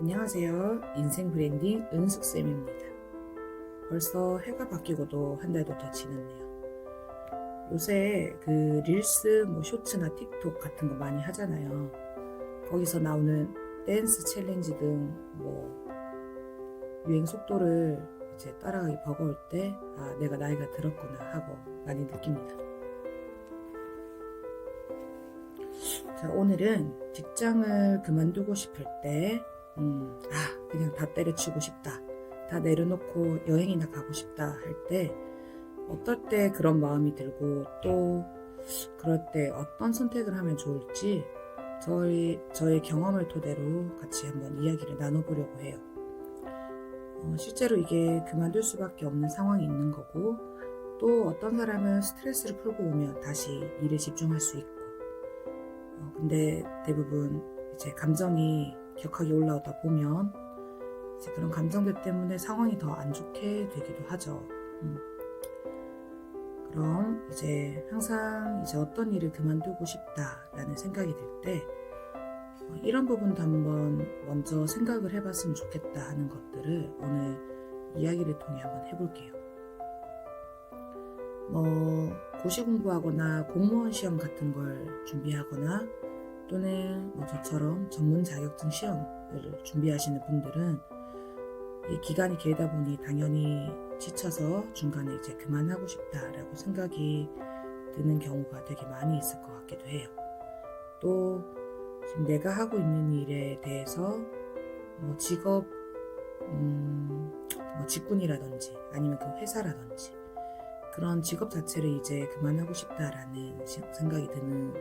안녕하세요. 인생 브랜딩 은숙쌤입니다. 벌써 해가 바뀌고도 한 달도 더 지났네요. 요새 그 릴스, 뭐 쇼츠나 틱톡 같은 거 많이 하잖아요. 거기서 나오는 댄스 챌린지 등 뭐 유행 속도를 이제 따라가기 버거울 때, 아, 내가 나이가 들었구나 하고 많이 느낍니다. 자, 오늘은 직장을 그만두고 싶을 때, 음, 아, 그냥 다 때려치우고 싶다. 다 내려놓고 여행이나 가고 싶다 할 때, 어떨 때 그런 마음이 들고, 또, 그럴 때 어떤 선택을 하면 좋을지, 저희, 저의 경험을 토대로 같이 한번 이야기를 나눠보려고 해요. 어, 실제로 이게 그만둘 수밖에 없는 상황이 있는 거고, 또 어떤 사람은 스트레스를 풀고 오면 다시 일에 집중할 수 있고, 어, 근데 대부분 이제 감정이 격하게 올라오다 보면 이제 그런 감정들 때문에 상황이 더 안 좋게 되기도 하죠. 음. 그럼 이제 항상 이제 어떤 일을 그만두고 싶다라는 생각이 들때 어, 이런 부분도 한번 먼저 생각을 해봤으면 좋겠다 하는 것들을 오늘 이야기를 통해 한번 해볼게요. 뭐 고시 공부하거나 공무원 시험 같은 걸 준비하거나 또는 뭐 저처럼 전문 자격증 시험을 준비하시는 분들은 이 기간이 길다 보니 당연히 지쳐서 중간에 이제 그만하고 싶다라고 생각이 드는 경우가 되게 많이 있을 것 같기도 해요. 또 지금 내가 하고 있는 일에 대해서 뭐 직업, 음, 뭐 직군이라든지 아니면 그 회사라든지 그런 직업 자체를 이제 그만하고 싶다라는 시- 생각이 드는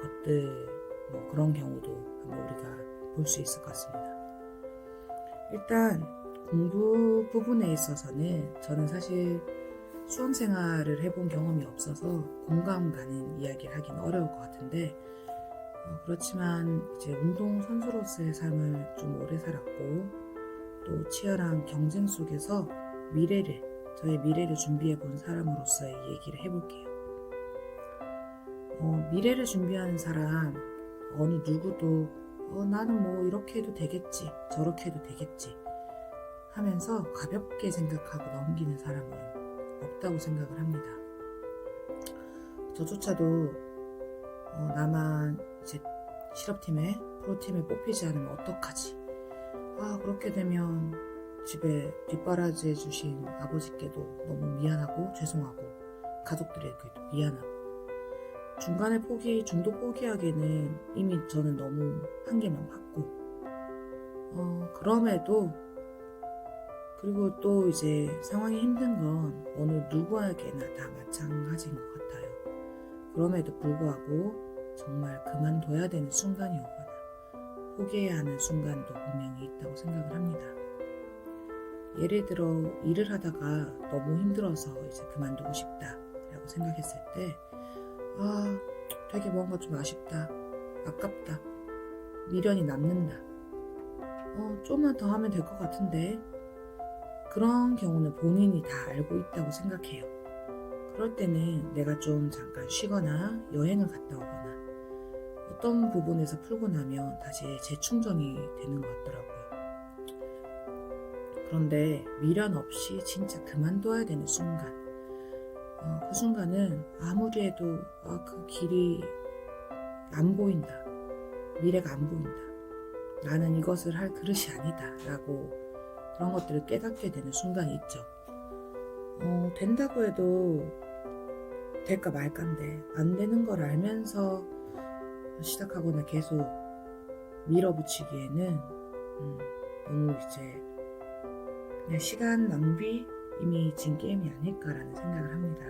것들 뭐 그런 경우도 한번 우리가 볼 수 있을 것 같습니다. 일단 공부 부분에 있어서는 저는 사실 수험 생활을 해본 경험이 없어서 공감 가는 이야기를 하긴 어려울 것 같은데 어, 그렇지만 이제 운동 선수로서의 삶을 좀 오래 살았고 또 치열한 경쟁 속에서 미래를 저의 미래를 준비해 본 사람으로서의 얘기를 해볼게요. 어, 미래를 준비하는 사람 어느 누구도 어, 나는 뭐 이렇게 해도 되겠지 저렇게 해도 되겠지 하면서 가볍게 생각하고 넘기는 사람은 없다고 생각을 합니다. 저조차도 어, 나만 이제 실업팀에 프로팀에 뽑히지 않으면 어떡하지? 아 그렇게 되면 집에 뒷바라지 해 주신 아버지께도 너무 미안하고 죄송하고 가족들에게도 미안하고 중간에 포기, 중도 포기하기에는 이미 저는 너무 한계만 받고 어, 그럼에도 그리고 또 이제 상황이 힘든 건 어느 누구에게나 다 마찬가지인 것 같아요. 그럼에도 불구하고 정말 그만둬야 되는 순간이 오거나 포기해야 하는 순간도 분명히 있다고 생각을 합니다. 예를 들어 일을 하다가 너무 힘들어서 이제 그만두고 싶다라고 생각했을 때 아, 되게 뭔가 좀 아쉽다. 아깝다. 미련이 남는다. 어, 좀만 더 하면 될 것 같은데. 그런 경우는 본인이 다 알고 있다고 생각해요. 그럴 때는 내가 좀 잠깐 쉬거나 여행을 갔다 오거나 어떤 부분에서 풀고 나면 다시 재충전이 되는 것 같더라고요. 그런데 미련 없이 진짜 그만둬야 되는 순간, 어, 그 순간은 아무리 해도 아, 그 길이 안 보인다. 미래가 안 보인다. 나는 이것을 할 그릇이 아니다. 라고 그런 것들을 깨닫게 되는 순간이 있죠. 어, 된다고 해도 될까 말까인데 안 되는 걸 알면서 시작하거나 계속 밀어붙이기에는 음, 너무 이제 그냥 시간 낭비 이미 진 게임이 아닐까라는 생각을 합니다.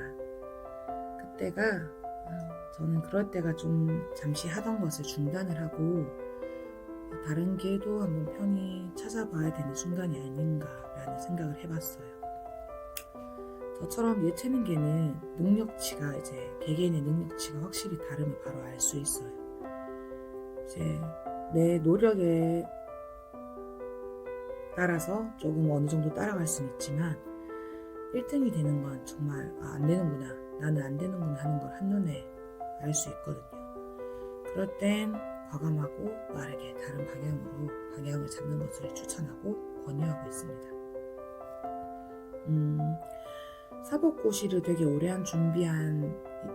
그때가 아, 저는 그럴 때가 좀 잠시 하던 것을 중단을 하고 다른 길도 한번 편히 찾아봐야 되는 순간이 아닌가라는 생각을 해봤어요. 저처럼 예체능계는 능력치가 이제 개개인의 능력치가 확실히 다름을 바로 알 수 있어요. 이제 내 노력에 따라서 조금 어느 정도 따라갈 수는 있지만 1등이 되는 건 정말 아, 안 되는구나 나는 안 되는구나 하는 걸 한눈에 알 수 있거든요. 그럴 땐 과감하고 빠르게 다른 방향으로 방향을 잡는 것을 추천하고 권유하고 있습니다. 음, 사법고시를 되게 오래 한 준비한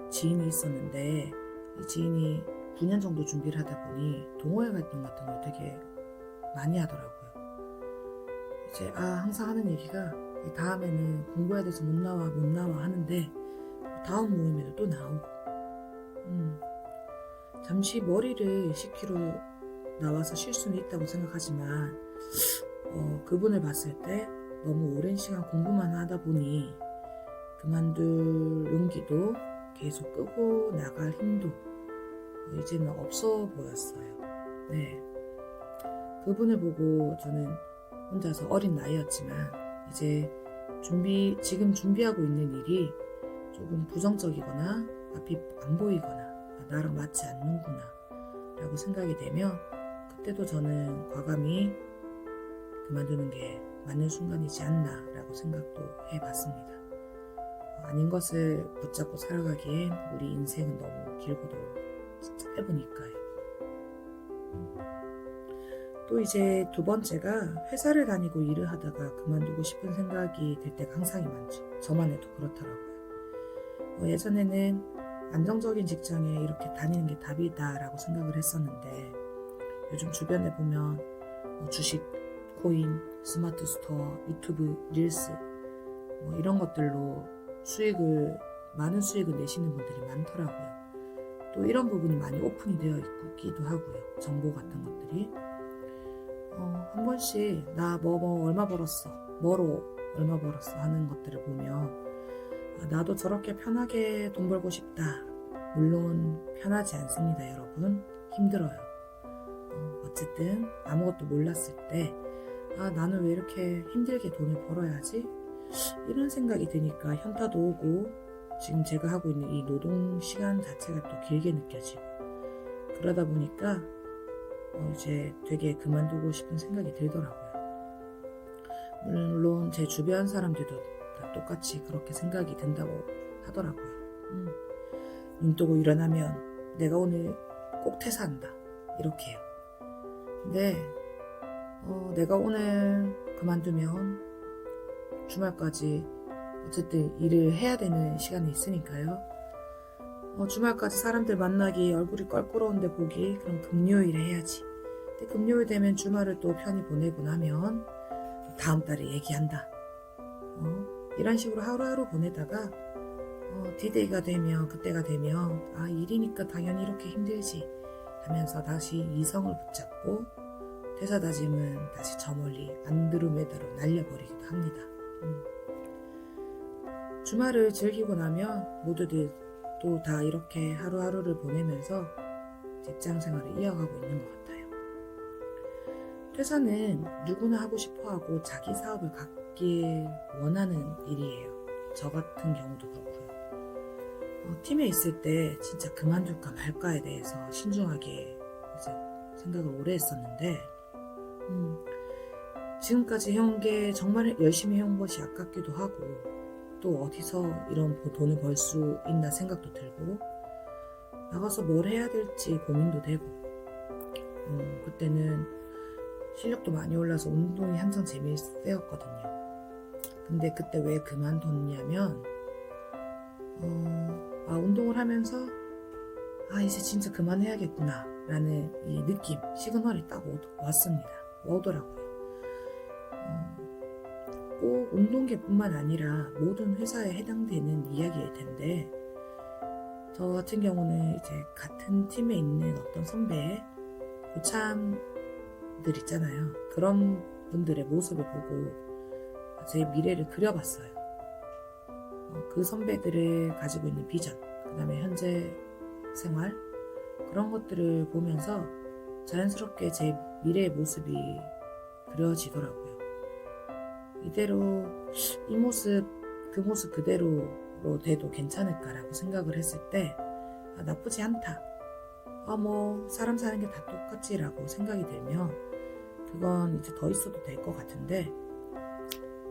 지인이 있었는데 이 지인이 9년 정도 준비를 하다 보니 동호회 활동 같은 걸 되게 많이 하더라고요. 이제 아 항상 하는 얘기가 다음에는 공부해야 돼서 못 나와 못 나와 하는데 다음 모임에도 또 나오고 음, 잠시 머리를 10km 나와서 쉴 수는 있다고 생각하지만 어, 그분을 봤을 때 너무 오랜 시간 공부만 하다 보니 그만둘 용기도 계속 끄고 나갈 힘도 어, 이제는 없어 보였어요. 네. 그분을 보고 저는 혼자서 어린 나이였지만 이제 준비 지금 준비하고 있는 일이 조금 부정적이거나 앞이 안 보이거나 아, 나랑 맞지 않는구나 라고 생각이 되면 그때도 저는 과감히 그만두는 게 맞는 순간이지 않나 라고 생각도 해봤습니다. 어, 아닌 것을 붙잡고 살아가기엔 우리 인생은 너무 길고도 짧으니까요. 또 이제 두 번째가 회사를 다니고 일을 하다가 그만두고 싶은 생각이 들 때가 항상 많죠. 저만 해도 그렇더라고요. 어, 예전에는 안정적인 직장에 이렇게 다니는 게 답이다라고 생각을 했었는데 요즘 주변에 보면 뭐 주식, 코인, 스마트 스토어, 유튜브, 릴스 뭐 이런 것들로 수익을 많은 수익을 내시는 분들이 많더라고요. 또 이런 부분이 많이 오픈이 되어 있기도 하고요. 정보 같은 것들이 어, 한 번씩 나뭐뭐 얼마 벌었어, 뭐로 얼마 벌었어 하는 것들을 보면 아, 나도 저렇게 편하게 돈 벌고 싶다. 물론 편하지 않습니다, 여러분. 힘들어요. 어, 어쨌든 아무것도 몰랐을 때, 아, 나는 왜 이렇게 힘들게 돈을 벌어야지? 이런 생각이 드니까 현타도 오고, 지금 제가 하고 있는 이 노동 시간 자체가 또 길게 느껴지고, 그러다 보니까, 어, 이제 되게 그만두고 싶은 생각이 들더라고요. 물론 제 주변 사람들도 다 똑같이 그렇게 생각이 든다고 하더라고요. 음. 눈 뜨고 일어나면 내가 오늘 꼭 퇴사한다. 이렇게요. 근데 어, 내가 오늘 그만두면 주말까지 어쨌든 일을 해야 되는 시간이 있으니까요. 어, 주말까지 사람들 만나기 얼굴이 껄끄러운데 보기 그럼 금요일에 해야지. 근데 금요일 되면 주말을 또 편히 보내고 나면 다음 달에 얘기한다. 어, 이런 식으로 하루하루 보내다가 어, 디데이가 되면 그때가 되면 아 일이니까 당연히 이렇게 힘들지 하면서 다시 이성을 붙잡고 퇴사 다짐은 다시 저 멀리 안드로메다로 날려버리기도 합니다. 음. 주말을 즐기고 나면 모두들 또 다 이렇게 하루하루를 보내면서 직장 생활을 이어가고 있는 것 같아요. 퇴사는 누구나 하고 싶어 하고 자기 사업을 갖길 원하는 일이에요. 저 같은 경우도 그렇고요. 어, 팀에 있을 때 진짜 그만둘까 말까에 대해서 신중하게 이제 생각을 오래 했었는데, 음, 지금까지 해온 게 정말 열심히 해온 것이 아깝기도 하고, 또 어디서 이런 돈을 벌 수 있나 생각도 들고, 나가서 뭘 해야 될지 고민도 되고, 음, 그때는 실력도 많이 올라서 운동이 한창 재미있었거든요. 근데 그때 왜 그만뒀냐면, 어, 아, 운동을 하면서, 아, 이제 진짜 그만해야겠구나. 라는 이 느낌, 시그널이 딱 오, 왔습니다. 오더라고요. 어, 꼭 운동계뿐만 아니라 모든 회사에 해당되는 이야기일 텐데, 저 같은 경우는 이제 같은 팀에 있는 어떤 선배, 고참들 있잖아요. 그런 분들의 모습을 보고 제 미래를 그려봤어요. 어, 그 선배들의 가지고 있는 비전, 그 다음에 현재 생활, 그런 것들을 보면서 자연스럽게 제 미래의 모습이 그려지더라고요. 이대로 이 모습, 그 모습 그대로로 돼도 괜찮을까라고 생각을 했을 때, 아, 나쁘지 않다. 아, 뭐, 사람 사는 게 다 똑같지라고 생각이 들면, 그건 이제 더 있어도 될 것 같은데,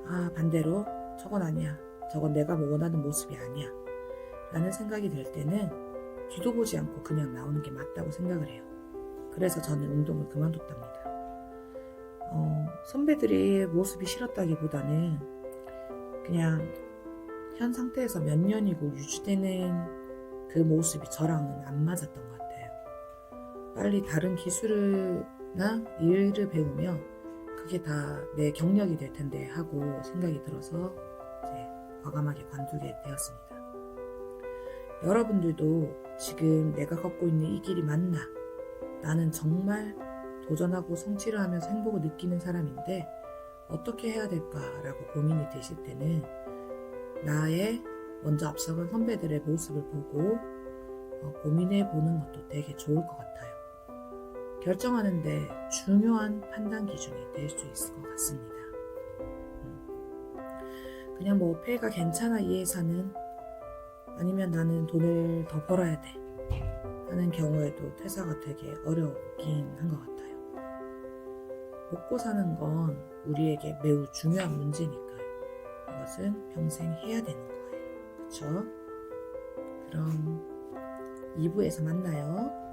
아, 반대로, 저건 아니야. 저건 내가 원하는 모습이 아니야. 라는 생각이 들 때는 뒤도 보지 않고 그냥 나오는 게 맞다고 생각을 해요. 그래서 저는 운동을 그만뒀답니다. 어, 선배들의 모습이 싫었다기보다는 그냥 현 상태에서 몇 년이고 유지되는 그 모습이 저랑은 안 맞았던 것 같아요. 빨리 다른 기술이나 일을 배우면 그게 다 내 경력이 될 텐데 하고 생각이 들어서 이제 과감하게 관두게 되었습니다. 여러분들도 지금 내가 걷고 있는 이 길이 맞나? 나는 정말 도전하고 성취를 하면서 행복을 느끼는 사람인데 어떻게 해야 될까라고 고민이 되실 때는 나의 먼저 앞서간 선배들의 모습을 보고 어, 고민해 보는 것도 되게 좋을 것 같아요. 결정하는데 중요한 판단 기준이 될 수 있을 것 같습니다. 음. 그냥 뭐 폐가 괜찮아 이 회사는 아니면 나는 돈을 더 벌어야 돼 하는 경우에도 퇴사가 되게 어렵긴 한 것 같아요. 먹고 사는 건 우리에게 매우 중요한 문제니까요. 그것은 평생 해야 되는 거예요. 그쵸? 그럼 2부에서 만나요.